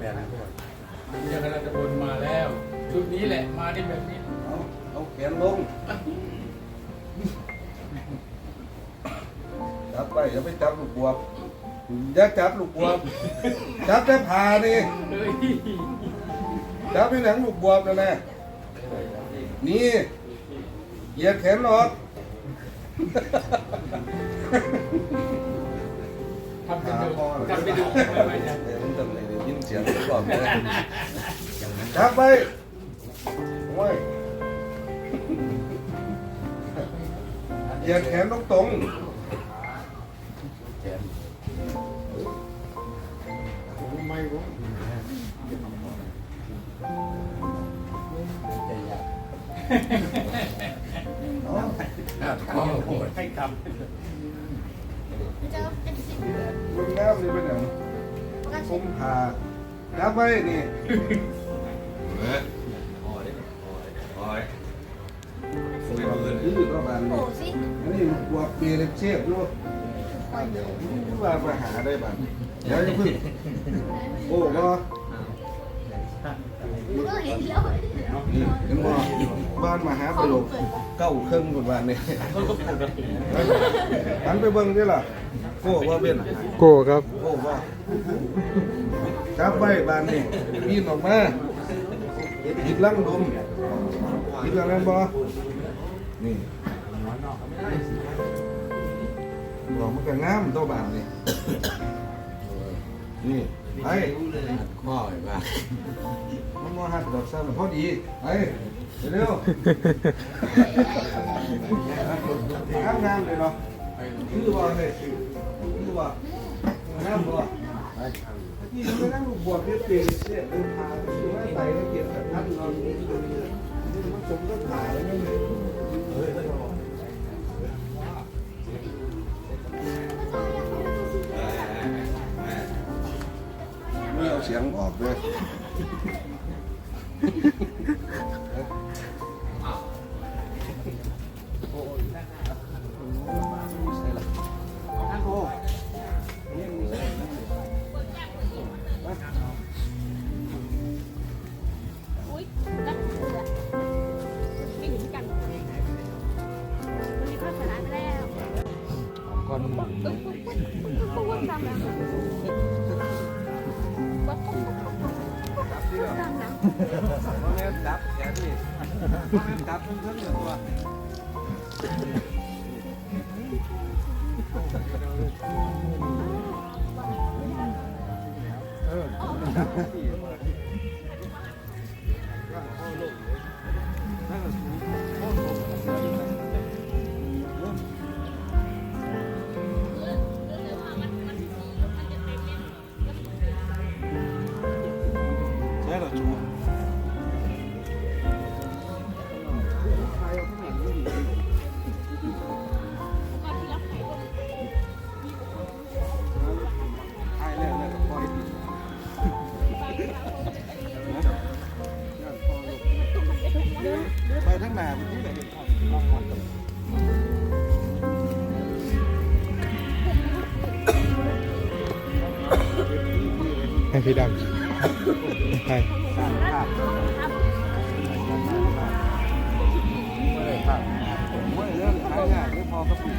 แบบนี้ก่อนเจ้าคบลมาแล้ว ชุดนี้แหละมาได้แบบนี้เอาเอาแขนลงจับไปอย่าไปจับลูกบวบอย่าจับลูกบวบจับแต่ผ่านี่จับไปหนังลูกบวบนั่นแหละนี่เหยียดแขนหรอกทำเป็นดูทำเปดูไม่ไม่เนี่ย ยวมันจะไม่ได้ยินเสียงก่อนเลยจับไปโอ้ยเหยียดแขนตรงตรงๆแขนไม่รู้เนาะให้คมันจะเป็นสิ่งมึงงามนี่เป็นอย่างประกัน ผมผ่าดับไว้นี่ยืดประมาณนี้อันนี้บวกเบลเชฟด้วยว่าไปหาได้บ้างเดี๋ยวจะพึ่งโอ้ก็ ก็เห็นแล้วนี่เห็นบ่บ้านมาหาประโยคเก้าเครื่องบนบ้านนี่ำเขาก็ปกติหันไปเบิ่งดิล่ะโก้ว่าเป็นโก้ครับโก้ว่าจับไว้บ้านนี่มีนออกมาหิดลังดมหิดลังนั้นบ่นี่บอกมันก็งามตัวบ้านนี่นี่ ไอ้ข้อไอ้บ้ามันมาหัดดอกซ้ำพอดีไอ้เร็วงามงามเลยเนาะคือว่าเลยคือว่าน้ำบ่ที่มันนั่งบวชเนี่ยเปลี่ยนเสียเดินทางคือว่ไต่แล้วเก็บกับท่านนอนนี่มันสมก็ เอาเสียงออกเลยอุ้ยนั่น คือไม่ถึงกันวันนี้ก็ชนะไปแล้วก่อแม่ดับปุ๊บปุ๊บปุ๊บทำแล้วจับแขนนี่จับเออ พี่ดำให้สร้างภาพไม่ได้ภาพผมว่าเรื่องพอกระปุก